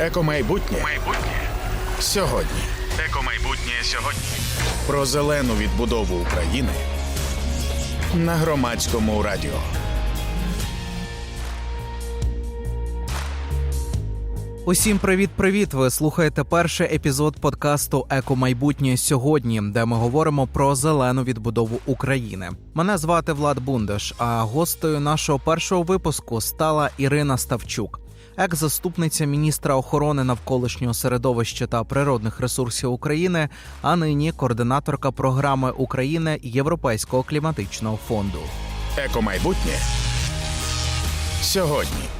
Екомайбутнє Майбутнє. сьогодні. Екомайбутнє сьогодні. Про зелену відбудову України на громадському радіо. Усім привіт-привіт! Ви слухаєте перший епізод подкасту Еко майбутнє сьогодні, де ми говоримо про зелену відбудову України. Мене звати Влад Бундеш. А гостею нашого першого випуску стала Ірина Ставчук, екс-заступниця міністра охорони навколишнього середовища та природних ресурсів України, а нині координаторка програми України Європейського кліматичного фонду. Екомайбутнє сьогодні.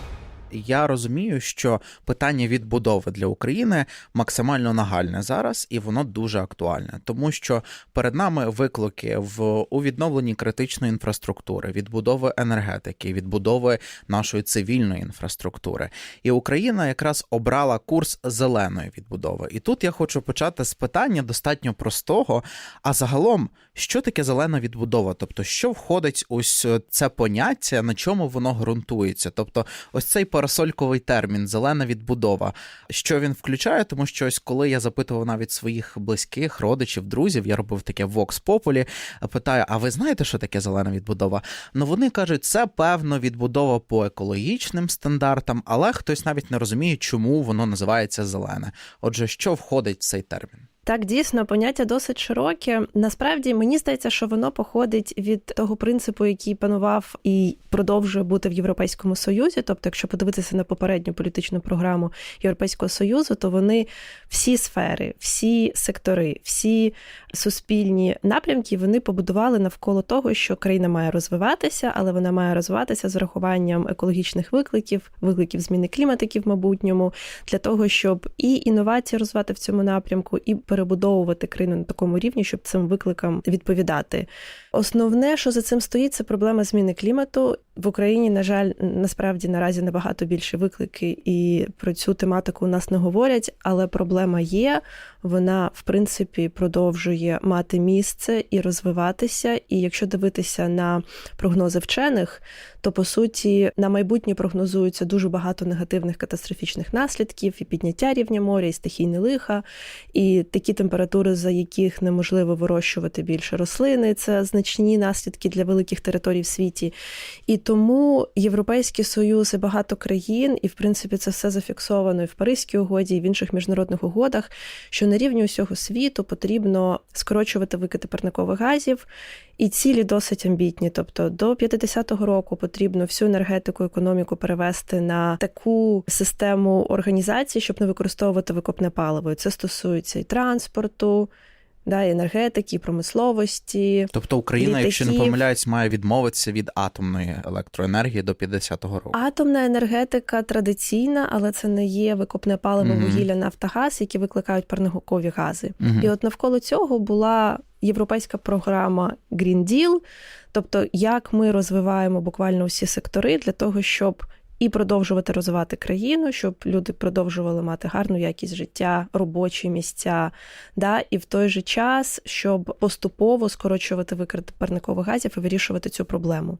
Я розумію, що питання відбудови для України максимально нагальне зараз, і воно дуже актуальне, тому що перед нами виклики в у відновленні критичної інфраструктури, відбудови енергетики, відбудови нашої цивільної інфраструктури. І Україна якраз обрала курс зеленої відбудови. І тут я хочу почати з питання достатньо простого. А загалом, що таке зелена відбудова? Тобто, що входить ось це поняття, на чому воно ґрунтується? Тобто, ось цей парасольковий термін зелена відбудова. Що він включає? Тому що ось коли я запитував навіть своїх близьких, родичів, друзів, я робив таке Vox Populi, питаю: а ви знаєте, що таке зелена відбудова? Ну вони кажуть, це певно відбудова по екологічним стандартам, але хтось навіть не розуміє, чому воно називається зелене. Отже, що входить в цей термін? Так, дійсно, поняття досить широке. Насправді мені здається, що воно походить від того принципу, який панував і продовжує бути в Європейському Союзі. Тобто, якщо подивитися на попередню політичну програму Європейського Союзу, то вони всі сфери, всі сектори, всі суспільні напрямки вони побудували навколо того, що країна має розвиватися, але вона має розвиватися з урахуванням екологічних викликів, викликів зміни кліматики в майбутньому, для того, щоб і інновації розвивати в цьому напрямку, і перебудовувати країну на такому рівні, щоб цим викликам відповідати. Основне, що за цим стоїть, це проблема зміни клімату в Україні. На жаль, насправді наразі набагато більше виклики, і про цю тематику у нас не говорять, але проблема є. Вона, в принципі, продовжує мати місце і розвиватися. І якщо дивитися на прогнози вчених, то по суті на майбутнє прогнозується дуже багато негативних катастрофічних наслідків, і підняття рівня моря, і стихійне лиха, і такі температури, за яких неможливо вирощувати більше рослини. Це значні наслідки для великих територій в світі. І тому Європейський Союз і багато країн, і в принципі це все зафіксовано і в Паризькій угоді, і в інших міжнародних угодах, що на рівні усього світу потрібно скорочувати викиди парникових газів. І цілі досить амбітні. Тобто до 50-го року потрібно всю енергетику, економіку перевести на таку систему організації, щоб не використовувати викопне паливо. Це стосується і транспорту, да, енергетики, промисловості. Тобто Україна, якщо не літаків. помиляюсь, має відмовитися від атомної електроенергії до 50-го року. Атомна енергетика традиційна, але це не є викопне паливо, Мгм. вугілля, нафтогаз, які викликають парникові гази. Мгм. І от навколо цього була європейська програма Green Deal, тобто як ми розвиваємо буквально всі сектори для того, щоб і продовжувати розвивати країну, щоб люди продовжували мати гарну якість життя, робочі місця, да, і в той же час, щоб поступово скорочувати викид парникових газів і вирішувати цю проблему.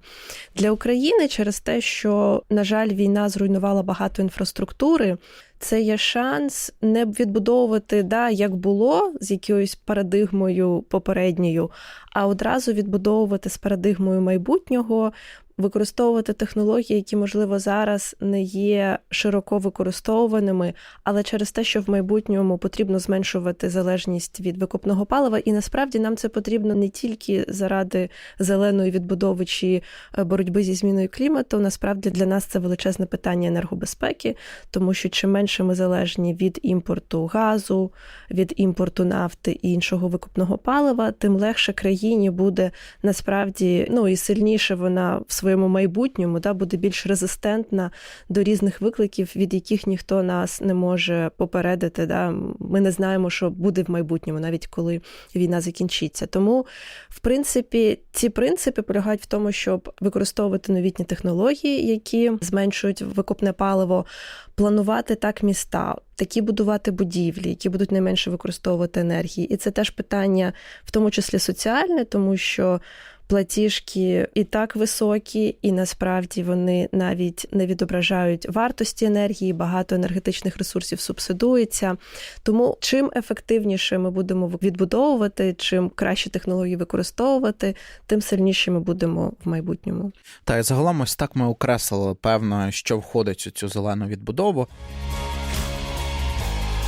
Для України через те, що, на жаль, війна зруйнувала багато інфраструктури. Це є шанс не відбудовувати, да, як було з якоюсь парадигмою попередньою, а одразу відбудовувати з парадигмою майбутнього, використовувати технології, які, можливо, зараз не є широко використовуваними, але через те, що в майбутньому потрібно зменшувати залежність від викопного палива, і насправді нам це потрібно не тільки заради зеленої відбудови чи е, боротьби зі зміною клімату. Насправді для нас це величезне питання енергобезпеки, тому що чим менше ми залежні від імпорту газу, від імпорту нафти і іншого викопного палива, тим легше країні буде насправді ну і сильніше вона в своєму майбутньому да, буде більш резистентна до різних викликів, від яких ніхто нас не може попередити. Да. Ми не знаємо, що буде в майбутньому, навіть коли війна закінчиться. Тому, в принципі, ці принципи полягають в тому, щоб використовувати новітні технології, які зменшують викопне паливо, планувати так міста, такі будувати будівлі, які будуть найменше використовувати енергії. І це теж питання, в тому числі соціальне, тому що платіжки і так високі, і насправді вони навіть не відображають вартості енергії. Багато енергетичних ресурсів субсидується. Тому чим ефективніше ми будемо відбудовувати, чим краще технології використовувати, тим сильніше ми будемо в майбутньому. Та й загалом ось так ми окреслили певно, що входить у цю зелену відбудову.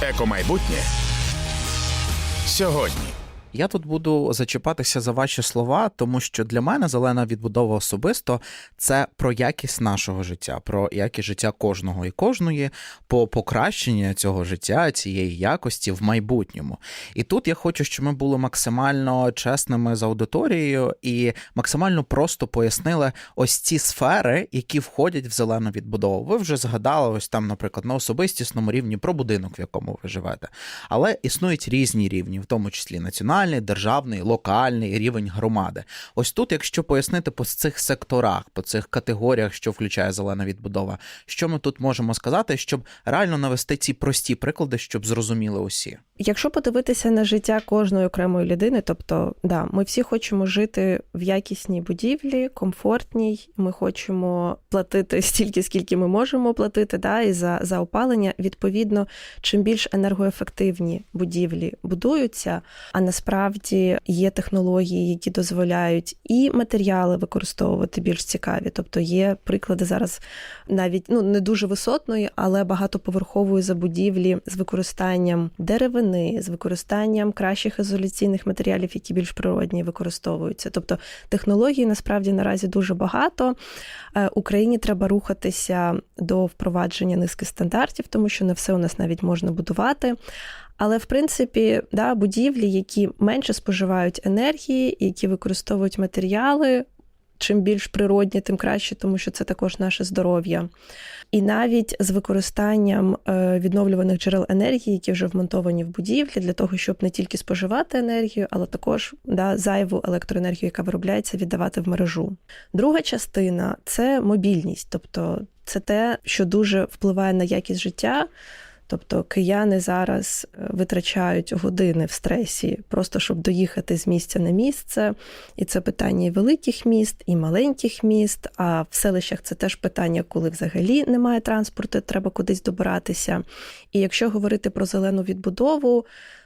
Екомайбутнє сьогодні. Я тут буду зачіпатися за ваші слова, тому що для мене зелена відбудова особисто це про якість нашого життя, про якість життя кожного і кожної, по покращення цього життя, цієї якості в майбутньому. І тут я хочу, щоб ми були максимально чесними з аудиторією і максимально просто пояснили ось ці сфери, які входять в зелену відбудову. Ви вже згадали ось там, наприклад, на особистісному рівні про будинок, в якому ви живете. Але існують різні рівні, в тому числі національний, державний, локальний рівень громади. Ось тут, якщо пояснити по цих секторах, по цих категоріях, що включає зелена відбудова, що ми тут можемо сказати, щоб реально навести ці прості приклади, щоб зрозуміли усі. Якщо подивитися на життя кожної окремої людини, тобто, да, ми всі хочемо жити в якісній будівлі, комфортній. Ми хочемо платити стільки, скільки ми можемо платити, да, і за, за опалення. Відповідно, чим більш енергоефективні будівлі будуються, а насправді є технології, які дозволяють і матеріали використовувати більш цікаві. Тобто є приклади зараз навіть ну не дуже висотної, але багатоповерхової забудівлі з використанням деревини, з використанням кращих ізоляційних матеріалів, які більш природні використовуються. Тобто технологій насправді наразі дуже багато. Е, Україні треба рухатися до впровадження низки стандартів, тому що не все у нас навіть можна будувати. Але в принципі, да, будівлі, які менше споживають енергії, які використовують матеріали. Чим більш природні, тим краще, тому що це також наше здоров'я. І навіть з використанням е, відновлюваних джерел енергії, які вже вмонтовані в будівлі, для того, щоб не тільки споживати енергію, але також да, зайву електроенергію, яка виробляється, віддавати в мережу. Друга частина це мобільність, тобто це те, що дуже впливає на якість життя. Тобто кияни зараз е, витрачають години в стресі, просто щоб доїхати з місця на місце. І це питання і великих міст, і маленьких міст. А в селищах це теж питання, коли взагалі немає транспорту, треба кудись добиратися. І якщо говорити про зелену відбудову,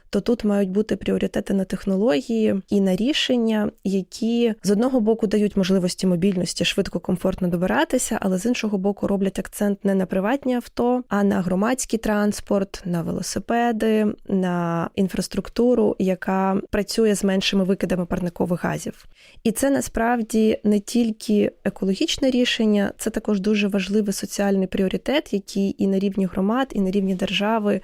то тут мають бути пріоритети на технології і на рішення, які з одного боку дають можливості мобільності швидко, комфортно добиратися, але з іншого боку роблять акцент не на приватні авто, а на громадський транспорт, на велосипеди, на інфраструктуру, яка працює з меншими викидами парникових газів. І це насправді не тільки екологічне рішення, це також дуже важливий соціальний пріоритет, який і на рівні громад, і на рівні держави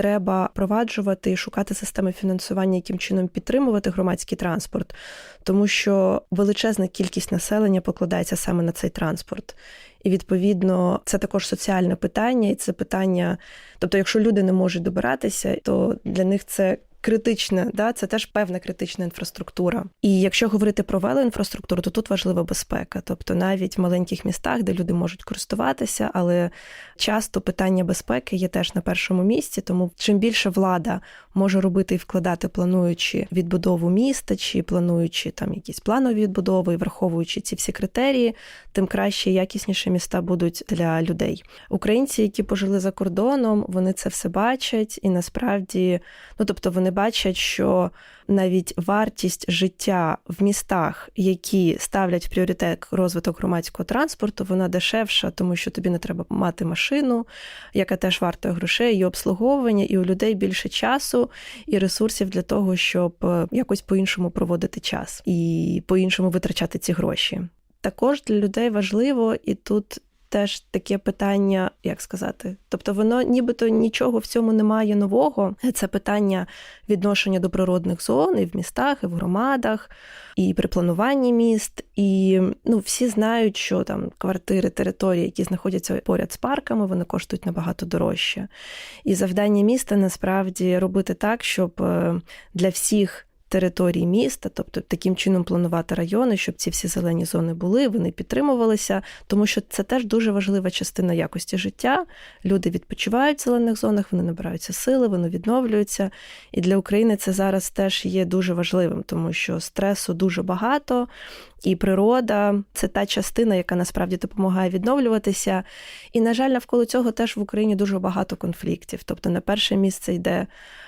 треба впроваджувати і шукати системи фінансування, яким чином підтримувати громадський транспорт, тому що величезна кількість населення покладається саме на цей транспорт. І відповідно це також соціальне питання, і це питання. Тобто, якщо люди не можуть добиратися, то для них це критична, да, це теж певна критична інфраструктура. І якщо говорити про велоінфраструктуру, то тут важлива безпека. Тобто навіть в маленьких містах, де люди можуть користуватися, але часто питання безпеки є теж на першому місці. Тому чим більше влада може робити і вкладати, плануючи відбудову міста чи плануючи там якісь планові відбудови, і враховуючи ці всі критерії, тим краще і якісніше міста будуть для людей. Українці, які пожили за кордоном, вони це все бачать, і насправді, ну тобто, вони бачать, що навіть вартість життя в містах, які ставлять в пріоритет розвиток громадського транспорту, вона дешевша, тому що тобі не треба мати машину, яка теж вартує грошей, і обслуговування, і у людей більше часу і ресурсів для того, щоб е, якось по-іншому проводити час і по-іншому витрачати ці гроші. Також для людей важливо і тут. Теж таке питання, як сказати, тобто воно нібито нічого в цьому немає нового. Це питання відношення до природних зон і в містах, і в громадах, і при плануванні міст. І ну, всі знають, що там квартири, території, які знаходяться поряд з парками, вони коштують набагато дорожче. І завдання міста насправді робити так, щоб е, для всіх території міста, тобто таким чином планувати райони, щоб ці всі зелені зони були, вони підтримувалися, тому що це теж дуже важлива частина якості життя. Люди відпочивають в зелених зонах, вони набираються сили, вони відновлюються. І для України це зараз теж є дуже важливим, тому що стресу дуже багато. І природа це та частина, яка насправді допомагає відновлюватися. І, на жаль, навколо цього теж в Україні дуже багато конфліктів. Тобто, на перше місце йде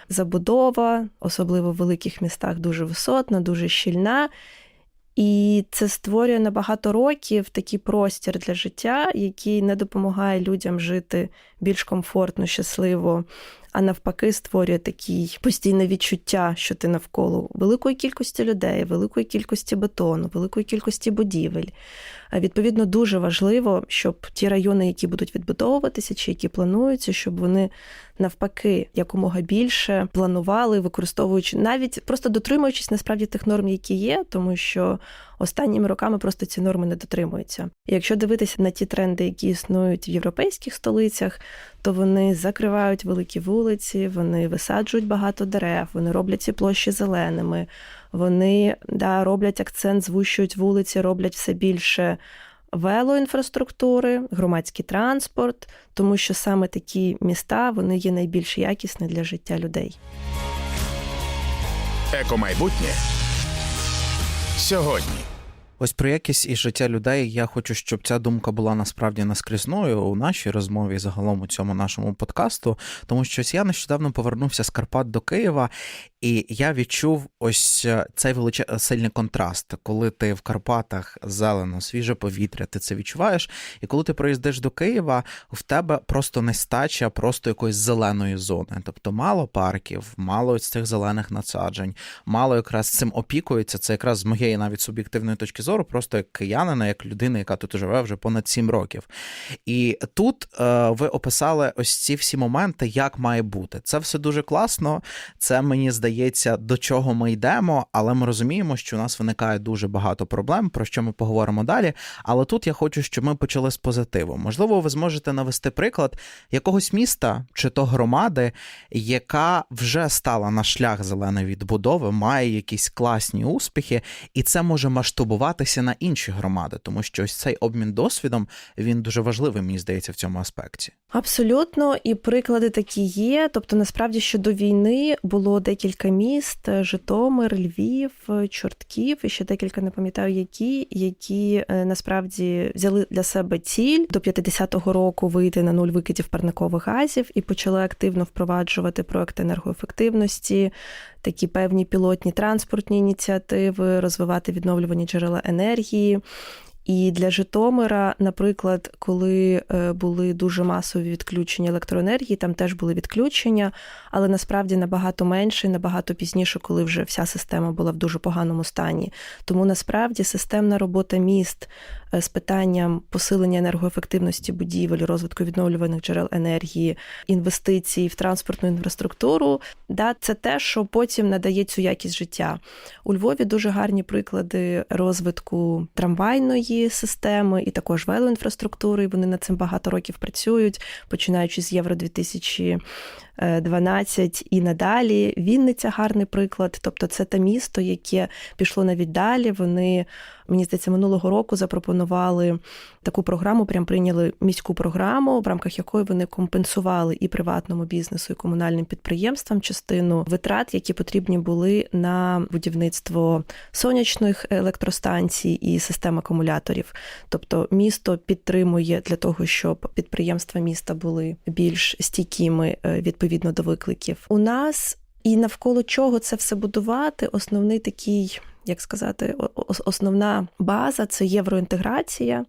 забудова, особливо в великих містах, дуже висотна, дуже щільна. І це створює на багато років такий простір для життя, який не допомагає людям жити більш комфортно, щасливо, а навпаки, створює такі постійне відчуття, що ти навколо великої кількості людей, великої кількості бетону, великої кількості будівель. Відповідно, дуже важливо, щоб ті райони, які будуть відбудовуватися чи які плануються, щоб вони навпаки якомога більше планували, використовуючи навіть просто дотримуючись насправді тих норм, які є, тому що останніми роками просто ці норми не дотримуються. І якщо дивитися на ті тренди, які існують в європейських столицях, то вони закривають великі вулиці, вони висаджують багато дерев, вони роблять ці площі зеленими, вони да, роблять акцент, звущують вулиці, роблять все більше велоінфраструктури, громадський транспорт, тому що саме такі міста вони є найбільш якісні для життя людей. Екомайбутнє сьогодні. Ось про якість і життя людей я хочу, щоб ця думка була насправді наскрізною у нашій розмові, загалом у цьому нашому подкасту, тому що я нещодавно повернувся з Карпат до Києва, і я відчув ось е, цей величезний сильний контраст, коли ти в Карпатах зелено, свіже повітря, ти це відчуваєш. І коли ти приїздиш до Києва, в тебе просто нестача просто якоїсь зеленої зони. Тобто мало парків, мало ось цих зелених насаджень, мало якраз цим опікується. Це якраз з моєї навіть суб'єктивної точки зору, просто як киянина, як людина, яка тут живе вже понад сім років. І тут е, ви описали ось ці всі моменти, як має бути. Це все дуже класно. Це мені здається, до чого ми йдемо, але ми розуміємо, що у нас виникає дуже багато проблем, про що ми поговоримо далі. Але тут я хочу, щоб ми почали з позитиву. Можливо, ви зможете навести приклад якогось міста чи то громади, яка вже стала на шлях зеленої відбудови, має якісь класні успіхи, і це може масштабуватися на інші громади, тому що ось цей обмін досвідом він дуже важливий, мені здається, в цьому аспекті. Абсолютно, і приклади такі є. Тобто, насправді, ще до війни було декілька міст: Житомир, Львів, Чортків, і ще декілька не пам'ятаю, які, які е, насправді взяли для себе ціль до 50-го року вийти на нуль викидів парникових газів і почали активно впроваджувати проекти енергоефективності, такі певні пілотні транспортні ініціативи, розвивати відновлювані джерела енергії. І для Житомира, наприклад, коли е, були дуже масові відключення електроенергії, там теж були відключення, але насправді набагато менше, набагато пізніше, коли вже вся система була в дуже поганому стані. Тому насправді системна робота міст е, з питанням посилення енергоефективності будівель, розвитку відновлюваних джерел енергії, інвестицій в транспортну інфраструктуру, да, це те, що потім надає цю якість життя. У Львові дуже гарні приклади розвитку трамвайної системи і також велоінфраструктури. Вони над цим багато років працюють, починаючи з Євро 2012 і надалі. Вінниця гарний приклад. Тобто, це те місто, яке пішло навіть далі. Вони, мені здається, минулого року запропонували таку програму, прям прийняли міську програму, в рамках якої вони компенсували і приватному бізнесу, і комунальним підприємствам частину витрат, які потрібні були на будівництво сонячних електростанцій і систем акумуляторів. Тобто місто підтримує для того, щоб підприємства міста були більш стійкими е, відповідно до викликів. У нас і навколо чого це все будувати, основний такий, як сказати, основна база це євроінтеграція.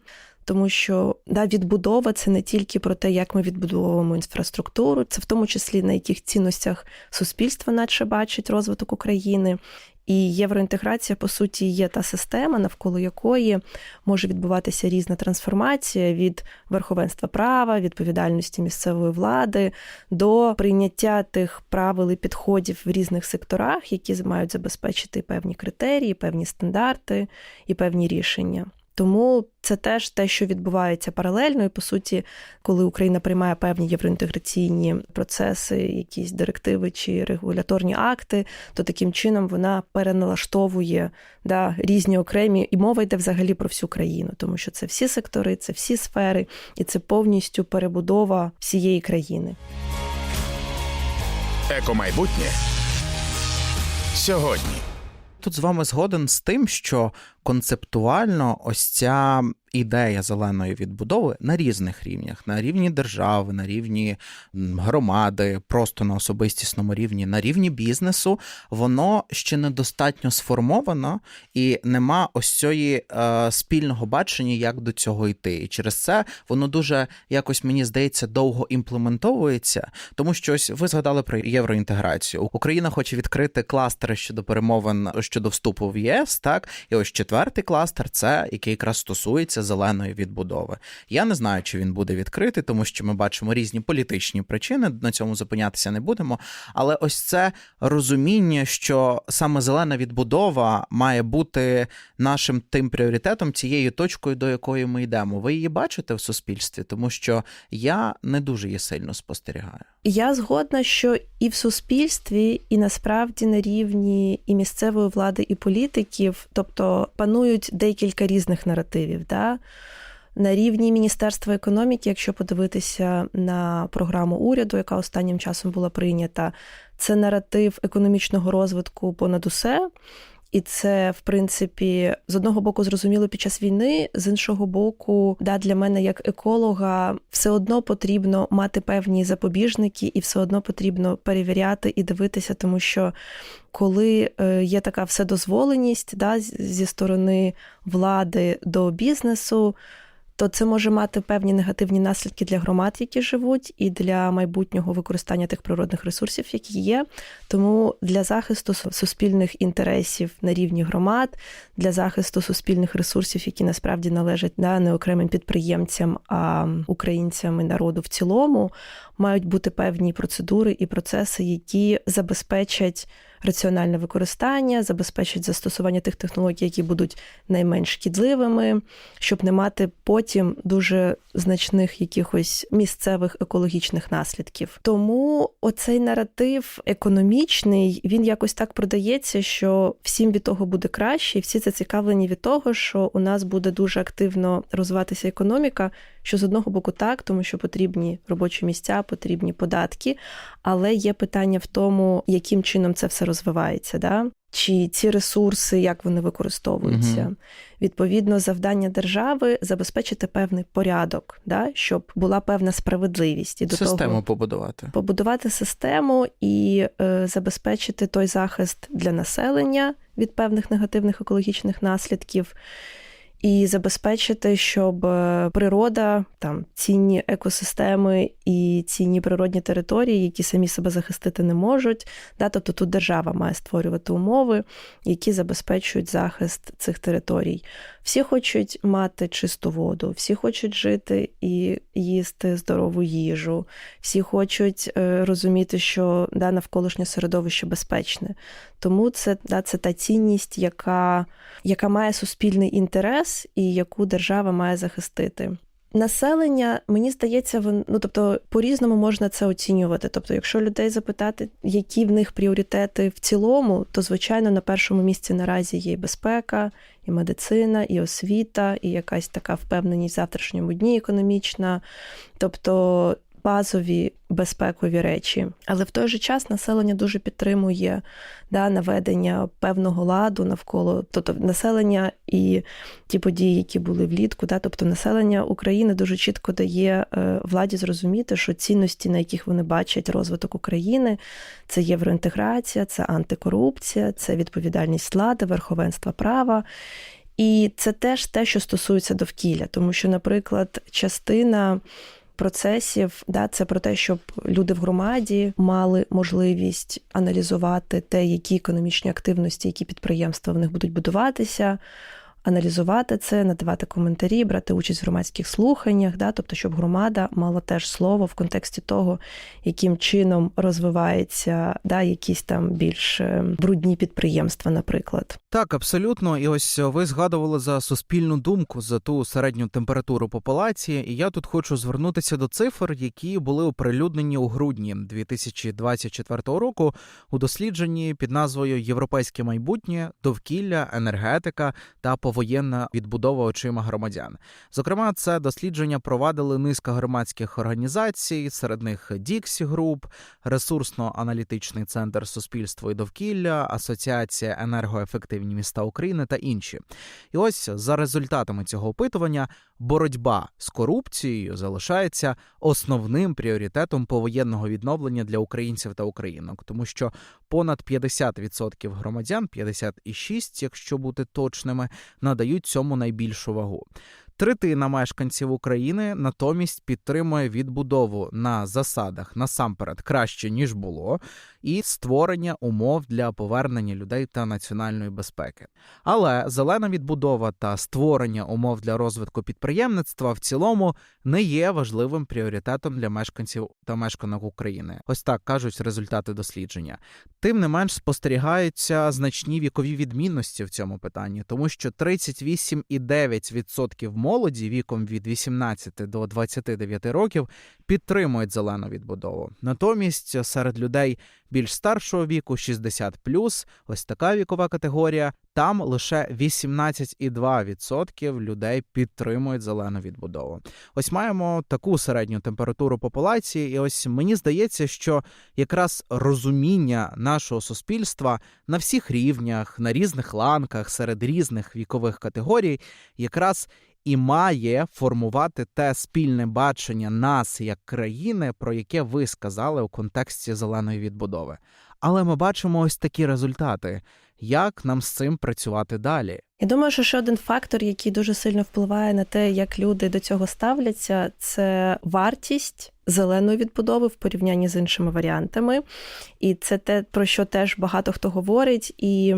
Тому що да, відбудова це не тільки про те, як ми відбудовуємо інфраструктуру, це в тому числі на яких цінностях суспільство наче бачить розвиток України. І євроінтеграція, по суті, є та система, навколо якої може відбуватися різна трансформація від верховенства права, відповідальності місцевої влади до прийняття тих правил і підходів в різних секторах, які мають забезпечити певні критерії, певні стандарти і певні рішення. Тому це теж те, що відбувається паралельно, і по суті, коли Україна приймає певні євроінтеграційні процеси, якісь директиви чи регуляторні акти, то таким чином вона переналаштовує да, різні окремі, і мова йде взагалі про всю країну, тому що це всі сектори, це всі сфери, і це повністю перебудова всієї країни. Екомайбутнє сьогодні. Тут з вами згоден з тим, що концептуально ось ця ідея зеленої відбудови на різних рівнях: на рівні держави, на рівні громади, просто на особистісному рівні, на рівні бізнесу, воно ще недостатньо сформовано і нема ось цієї е, спільного бачення, як до цього йти. І через це воно дуже якось мені здається довго імплементовується, тому що ось ви згадали про євроінтеграцію. Україна хоче відкрити кластери щодо перемовин щодо вступу в ЄС, так і ось четвертий кластер це який якраз стосується зеленої відбудови. Я не знаю, чи він буде відкритий, тому що ми бачимо різні політичні причини. На цьому зупинятися не будемо. Але ось це розуміння, що саме зелена відбудова має бути нашим тим пріоритетом, цією точкою, до якої ми йдемо. Ви її бачите в суспільстві, тому що я не дуже її сильно спостерігаю. Я згодна, що і в суспільстві, і насправді на рівні і місцевої влади, і політиків, тобто панують декілька різних наративів. Да? На рівні Міністерства економіки, якщо подивитися на програму уряду, яка останнім часом була прийнята, це наратив економічного розвитку понад усе. І це, в принципі, з одного боку зрозуміло під час війни, з іншого боку, да, для мене як еколога все одно потрібно мати певні запобіжники, і все одно потрібно перевіряти і дивитися, тому що коли е, є така вседозволеність да, зі сторони влади до бізнесу. То це може мати певні негативні наслідки для громад, які живуть, і для майбутнього використання тих природних ресурсів, які є. Тому для захисту суспільних інтересів на рівні громад, для захисту суспільних ресурсів, які насправді належать да, не окремим підприємцям, а українцям і народу в цілому, мають бути певні процедури і процеси, які забезпечать раціональне використання, забезпечать застосування тих технологій, які будуть найменш шкідливими, щоб не мати потім дуже значних якихось місцевих екологічних наслідків. Тому оцей наратив економічний він якось так продається, що всім від того буде краще, і всі зацікавлені від того, що у нас буде дуже активно розвиватися економіка. Що з одного боку так, тому що потрібні робочі місця, потрібні податки, але є питання в тому, яким чином це все розвивається. Да? Чи ці ресурси, як вони використовуються? Мгм. Відповідно, завдання держави забезпечити певний порядок, да? щоб була певна справедливість і до Систему того побудувати. побудувати систему і е, забезпечити той захист для населення від певних негативних екологічних наслідків. І забезпечити, щоб е, природа, там цінні екосистеми і цінні природні території, які самі себе захистити не можуть, да, тобто тут держава має створювати умови, які забезпечують захист цих територій. Всі хочуть мати чисту воду, всі хочуть жити і їсти здорову їжу, всі хочуть е, розуміти, що да, навколишнє середовище безпечне. Тому це, да, це та цінність, яка, яка має суспільний інтерес і яку держава має захистити. Населення, мені здається, вон, ну тобто по-різному можна це оцінювати. Тобто, якщо людей запитати, які в них пріоритети в цілому, то звичайно на першому місці наразі є і безпека, і медицина, і освіта, і якась така впевненість в завтрашньому дні економічна, тобто базові безпекові речі. Але в той же час населення дуже підтримує да, наведення певного ладу навколо, тобто населення і ті події, які були влітку, да, тобто населення України дуже чітко дає е, владі зрозуміти, що цінності, на яких вони бачать розвиток України, це євроінтеграція, це антикорупція, це відповідальність влади, верховенство права. І це теж те, що стосується довкілля, тому що, наприклад, частина процесів, да, це про те, щоб люди в громаді мали можливість аналізувати те, які економічні активності, які підприємства в них будуть будуватися, аналізувати це, надавати коментарі, брати участь в громадських слуханнях, да, тобто, щоб громада мала теж слово в контексті того, яким чином розвиваються да, якісь там більш е, брудні підприємства, наприклад. Так, абсолютно. І ось ви згадували за суспільну думку, за ту середню температуру популяції. І я тут хочу звернутися до цифр, які були оприлюднені у грудні 2024 року у дослідженні під назвою Європейське майбутнє, довкілля, енергетика та повернення повоєнна відбудова очима громадян. Зокрема, це дослідження провадили низка громадських організацій, серед них Діксі Груп, ресурсно-аналітичний центр суспільства і довкілля, Асоціація енергоефективні міста України та інші. І ось за результатами цього опитування боротьба з корупцією залишається основним пріоритетом повоєнного відновлення для українців та українок, тому що понад 50% громадян, 56%, якщо бути точними, надають цьому найбільшу вагу. Третина мешканців України натомість підтримує відбудову на засадах насамперед краще ніж було, і створення умов для повернення людей та національної безпеки. Але зелена відбудова та створення умов для розвитку підприємництва в цілому не є важливим пріоритетом для мешканців та мешканок України. Ось так кажуть результати дослідження. Тим не менш спостерігаються значні вікові відмінності в цьому питанні, тому що 38,9% молоді віком від 18 до 29 років підтримують зелену відбудову. Натомість серед людей більш старшого віку, 60+, ось така вікова категорія, там лише 18,2% людей підтримують зелену відбудову. Ось маємо таку середню температуру популяції, і ось мені здається, що якраз розуміння нашого суспільства на всіх рівнях, на різних ланках, серед різних вікових категорій, якраз і має формувати те спільне бачення нас як країни, про яке ви сказали у контексті зеленої відбудови. Але ми бачимо ось такі результати. Як нам з цим працювати далі? Я думаю, що ще один фактор, який дуже сильно впливає на те, як люди до цього ставляться, це вартість зеленої відбудови в порівнянні з іншими варіантами. І це те, про що теж багато хто говорить. І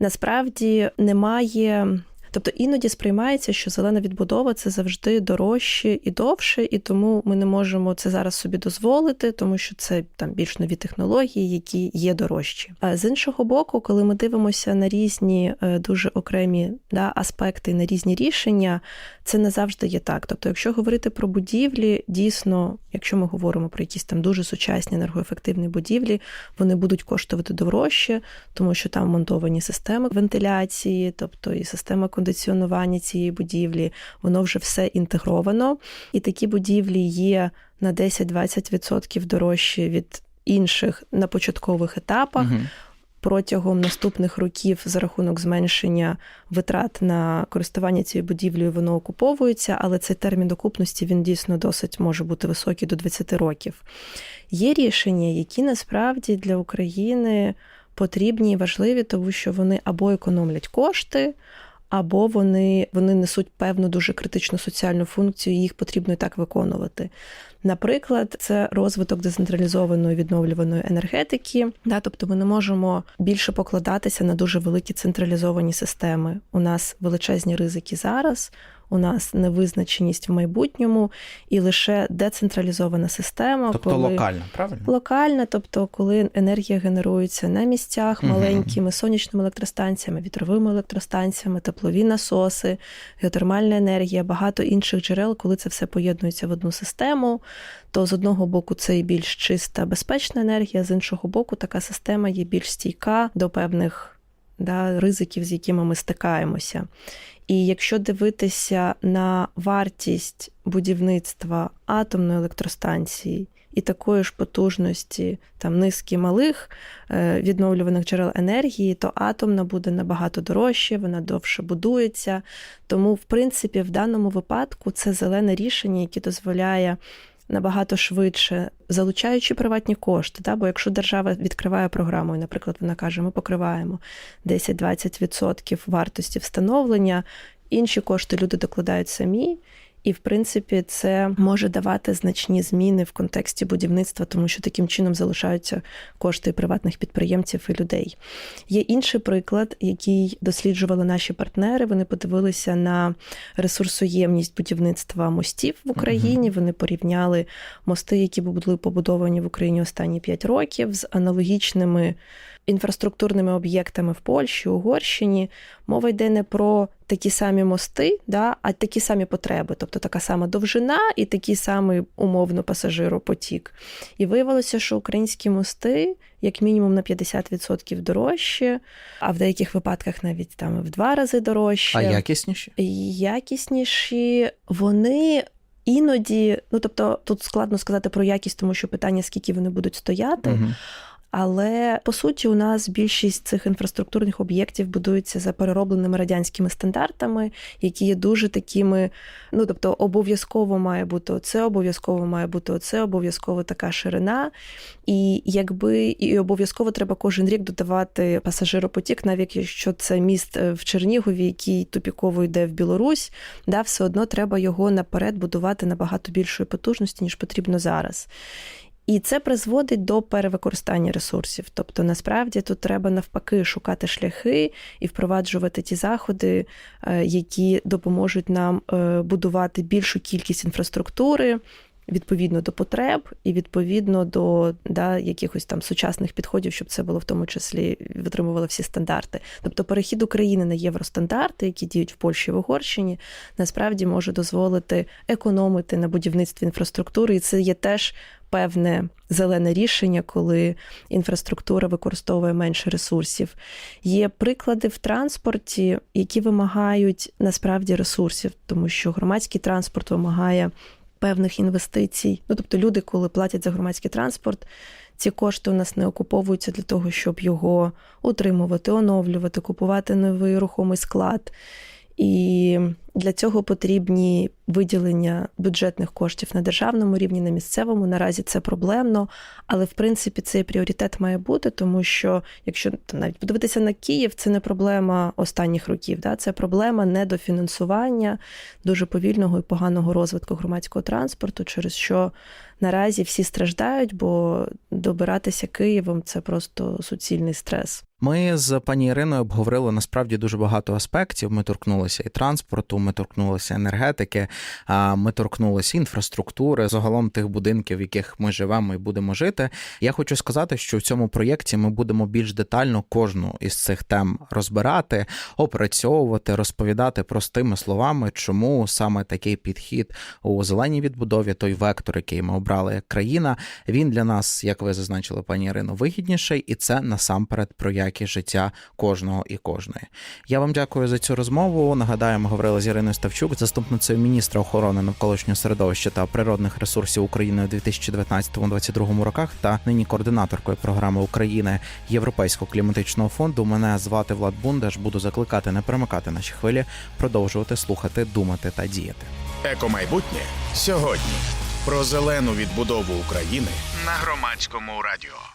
насправді немає. Тобто іноді сприймається, що зелена відбудова це завжди дорожче і довше, і тому ми не можемо це зараз собі дозволити, тому що це там більш нові технології, які є дорожчі. А з іншого боку, коли ми дивимося на різні е, дуже окремі да, аспекти, на різні рішення, це не завжди є так. Тобто, якщо говорити про будівлі, дійсно, якщо ми говоримо про якісь там дуже сучасні енергоефективні будівлі, вони будуть коштувати дорожче, тому що там монтовані системи вентиляції, тобто і система кондиціонування цієї будівлі, воно вже все інтегровано. І такі будівлі є на 10-20% дорожчі від інших на початкових етапах. Мгм. Протягом наступних років за рахунок зменшення витрат на користування цією будівлею воно окуповується, але цей термін окупності він дійсно досить може бути високий до 20 років. Є рішення, які насправді для України потрібні і важливі, тому що вони або економлять кошти, або вони, вони несуть певну дуже критичну соціальну функцію, і їх потрібно і так виконувати. Наприклад, це розвиток децентралізованої відновлюваної енергетики. Да, тобто ми не можемо більше покладатися на дуже великі централізовані системи. У нас величезні ризики зараз. У нас невизначеність в майбутньому і лише децентралізована система, Тобто коли локально, правильно? локальна, тобто коли енергія генерується на місцях маленькими сонячними електростанціями, вітровими електростанціями, теплові насоси, геотермальна енергія, багато інших джерел, коли це все поєднується в одну систему, то з одного боку це і більш чиста, безпечна енергія, з іншого боку, така система є більш стійка до певних да, ризиків, з якими ми стикаємося. І якщо дивитися на вартість будівництва атомної електростанції і такої ж потужності там низки малих е, відновлюваних джерел енергії, то атомна буде набагато дорожче, вона довше будується. Тому, в принципі, в даному випадку це зелене рішення, яке дозволяє. Набагато швидше залучаючи приватні кошти, Та? бо якщо держава відкриває програму, і, наприклад, вона каже, ми покриваємо 10-20% вартості встановлення, інші кошти люди докладають самі. І, в принципі, це може давати значні зміни в контексті будівництва, тому що таким чином залишаються кошти приватних підприємців і людей. Є інший приклад, який досліджували наші партнери. Вони подивилися на ресурсоємність будівництва мостів в Україні. Вони порівняли мости, які були побудовані в Україні останні 5 років, з аналогічними інфраструктурними об'єктами в Польщі, Угорщині. Мова йде не про такі самі мости, да, а такі самі потреби, тобто така сама довжина і такий самий умовно пасажиропотік. І виявилося, що українські мости як мінімум на 50% дорожчі, а в деяких випадках навіть там в два рази дорожче. А якісніші? якісніші, вони. Іноді, ну тобто тут складно сказати про якість, тому що питання, скільки вони будуть стояти. Угу. Але по суті, у нас більшість цих інфраструктурних об'єктів будується за переробленими радянськими стандартами, які є дуже такими. Ну тобто, обов'язково має бути оце, обов'язково має бути оце, обов'язково така ширина. І якби і обов'язково треба кожен рік додавати пасажиропотік, навіть якщо це міст е, в Чернігові, який тупіково йде в Білорусь, да, все одно треба його наперед будувати набагато більшої потужності, ніж потрібно зараз. І це призводить до перевикористання ресурсів. Тобто, насправді тут треба навпаки шукати шляхи і впроваджувати ті заходи, е, які допоможуть нам е, будувати більшу кількість інфраструктури. Відповідно до потреб і відповідно до да, якихось там сучасних підходів, щоб це було в тому числі витримувало всі стандарти. Тобто перехід України на євростандарти, які діють в Польщі і в Угорщині, насправді може дозволити економити на будівництві інфраструктури, і це є теж певне зелене рішення, коли інфраструктура використовує менше ресурсів. Є приклади в транспорті, які вимагають насправді ресурсів, тому що громадський транспорт вимагає певних інвестицій. Ну тобто, люди, коли платять за громадський транспорт. Ці кошти у нас не окуповуються для того, щоб його утримувати, оновлювати, купувати новий рухомий склад. І для цього потрібні виділення бюджетних коштів на державному рівні, на місцевому. Наразі це проблемно, але в принципі цей пріоритет має бути, тому що якщо навіть подивитися на Київ, це не проблема останніх років, да? це проблема недофінансування дуже повільного і поганого розвитку громадського транспорту, через що наразі всі страждають, бо добиратися Києвом це просто суцільний стрес. Ми з пані Іриною обговорили насправді дуже багато аспектів. Ми торкнулися і транспорту, ми торкнулися енергетики, ми торкнулися інфраструктури, загалом тих будинків, в яких ми живемо і будемо жити. Я хочу сказати, що в цьому проєкті ми будемо більш детально кожну із цих тем розбирати, опрацьовувати, розповідати простими словами, чому саме такий підхід у зеленій відбудові, той вектор, який ми обрали як країна, він для нас, як ви зазначили, пані Ірино, вигідніший, і це насамперед про якість життя кожного і кожної. Я вам дякую за цю розмову. Нагадаю, ми говорили з Іриною Ставчук, заступницею міністра охорони навколишнього середовища та природних ресурсів України у 2019-2022 роках та нині координаторкою програми України Європейського кліматичного фонду. Мене звати Влад Бундаш. Буду закликати не перемикати наші хвилі, продовжувати слухати, думати та діяти. Екомайбутнє сьогодні. Про зелену відбудову України на громадському радіо.